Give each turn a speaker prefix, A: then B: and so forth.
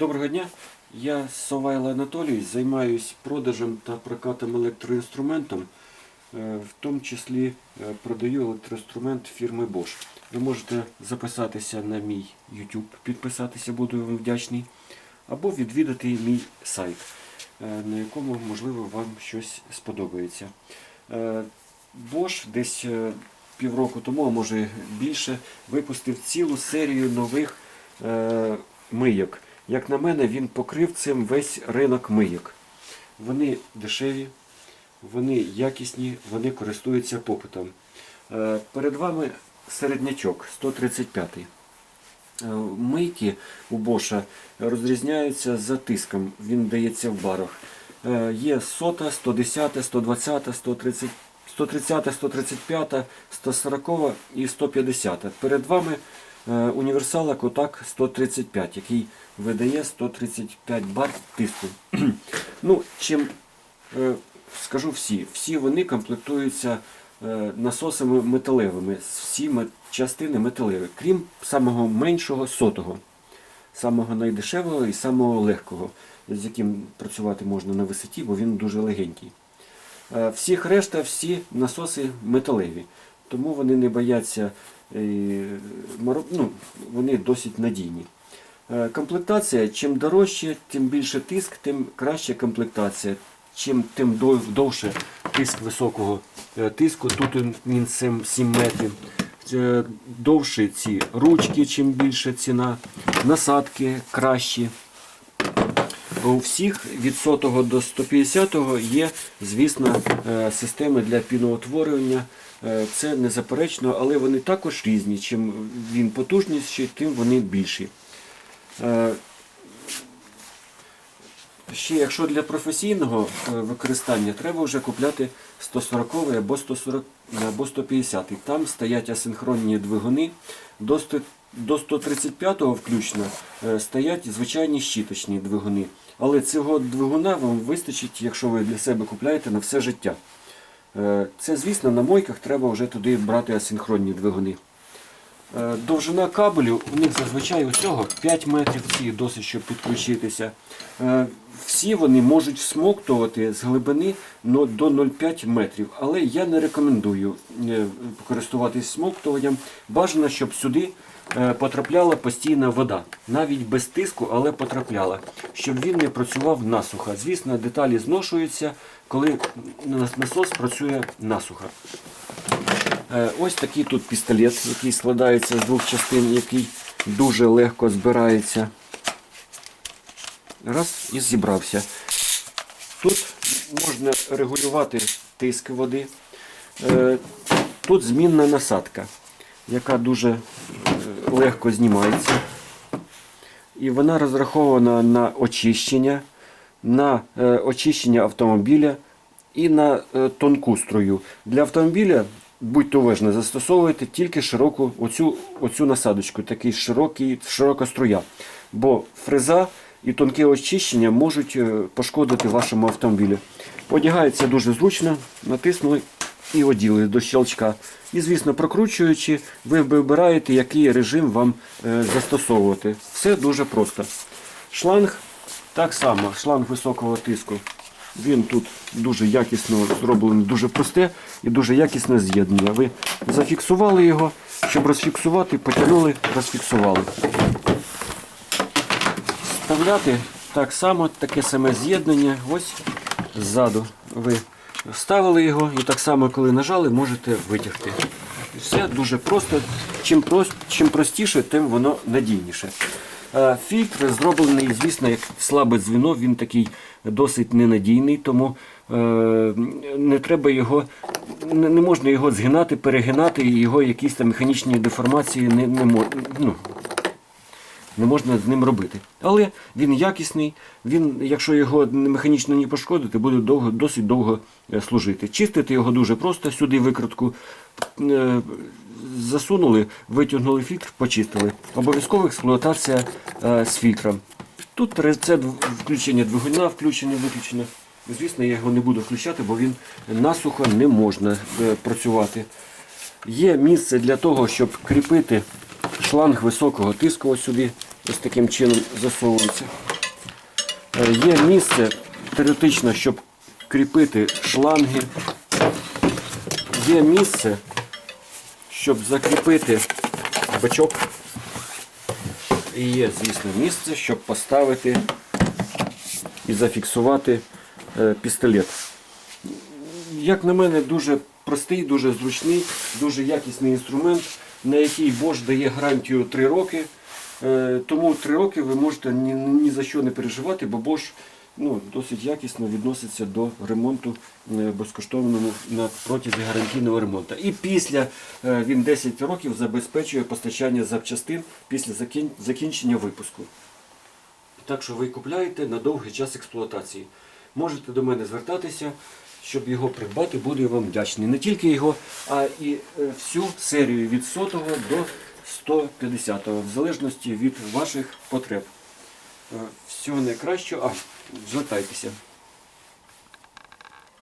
A: Доброго дня. Я Совайло Анатолій, займаюсь продажем та прокатом електроінструментом. Е, В тому числі е, продаю електроінструмент фірми Bosch. Ви можете записатися на мій YouTube, підписатися, буду вам вдячний, або відвідати мій сайт, е, на якому, можливо, вам щось сподобається. Bosch десь півроку тому, а може більше, випустив цілу серію нових мийок. Як на мене, він покрив цим весь ринок мийок. Вони дешеві, вони якісні, вони користуються попитом. Е, Перед вами середнячок 135. Е, Мийки у Боша розрізняються за тиском, він дається в барах. Е, Є 100, 110, 120, 130, 130, 135, 140 і 150. Перед вами універсала Котак 135, який видає 135 бар тиску. ну, чим е, скажу всі, всі вони комплектуються е, насосами металевими, всі частини металеві, крім самого меншого сотого, самого найдешевого і самого легкого, з яким працювати можна на висоті, бо він дуже легенький. Е, Всіх решта, всі насоси металеві, тому вони не бояться, е, ну, вони досить надійні. Е, Комплектація, чим дорожче, тим більше тиск, тим краща комплектація. Чим тим довше тиск високого е, тиску, тут він- він 7, 7 метрів. Е, Довші ці ручки, чим більше ціна, насадки кращі. У всіх від 100 до 150 є, звісно, системи для піноутворювання. Е, Це незаперечно, але вони також різні. Чим він потужніший, тим вони більші. Е, Ще якщо для професійного е, використання, треба вже купляти 140 або 140 або 150. Там стоять асинхронні двигуни. До 135-го включно стоять звичайні щіточні двигуни. Але цього двигуна вам вистачить, якщо ви для себе купляєте на все життя. Е, Це, звісно, на мойках треба вже туди брати асинхронні двигуни. Е, Довжина кабелю у них зазвичай усього 5 метрів ці досить, щоб підключитися. Е, Всі вони можуть всмоктувати з глибини до 0,5 метрів, але я не рекомендую е, користуватись смоктуванням. Бажано, щоб сюди потрапляла постійна вода, навіть без тиску, але потрапляла, щоб він не працював насухо. Звісно, деталі зношуються, коли насос працює насухо. Е, Ось такий тут пістолет, який складається з двох частин, який дуже легко збирається. Раз і зібрався. Тут можна регулювати тиск води. Е, Тут змінна насадка, яка дуже е, легко знімається. І вона розрахована на очищення, на очищення автомобіля і на тонку струю. Для автомобіля, будьте уважні, застосовуйте тільки широку оцю, оцю насадочку, такий широкий, широка струя. Бо фреза і тонке очищення можуть е, пошкодити вашому автомобілю. Одягається дуже зручно, натиснули і оділи до щелчка. І, звісно, прокручуючи, ви вибираєте, який режим вам е, застосовувати. Все дуже просто. Шланг так само, шланг високого тиску. Він тут дуже якісно зроблений, дуже просте і дуже якісне з'єднання. Ви зафіксували його, щоб розфіксувати, потягнули, розфіксували. Вставляти так само, таке саме з'єднання. Ось ззаду. Ви вставили його і так само, коли нажали, можете витягти. Все дуже просто. Чим, чим простіше, тим воно надійніше. Е, Фільтр зроблений, звісно, як слабе дзвіно, він такий досить ненадійний, тому е, не треба його, не, можна його згинати, перегинати, його якісь там механічні деформації не, не, ну, не можна з ним робити. Але він якісний, він, якщо його механічно не пошкодити, буде довго, досить довго е, служити. Чистити його дуже просто, сюди викрутку е, засунули, витягнули фільтр, почистили. Обов'язково експлуатація е, з фільтром. Тут рецепт включення двигуна, включення, виключення. Звісно, я його не буду включати, бо він насухо не можна працювати. Є місце для того, щоб кріпити шланг високого тиску ось сюди, ось таким чином засовується. Е, Є місце теоретично, щоб кріпити шланги. Є місце, щоб закріпити бачок. І є, звісно, місце, щоб поставити і зафіксувати е, пістолет. Як на мене, дуже простий, дуже зручний, дуже якісний інструмент, на який Bosch дає гарантію 3 роки. Е, Тому 3 роки ви можете ні, ні за що не переживати, бо Bosch ну, досить якісно відноситься до ремонту е, безкоштовному на протязі гарантійного ремонту. І після е, він 10 років забезпечує постачання запчастин після закінчення випуску. Так що ви купляєте на довгий час експлуатації. Можете до мене звертатися, щоб його придбати, буду я вам вдячний. Не тільки його, а і всю серію від 100 до 150, в залежності від ваших потреб. Е, Всього найкращого, а звертайтеся.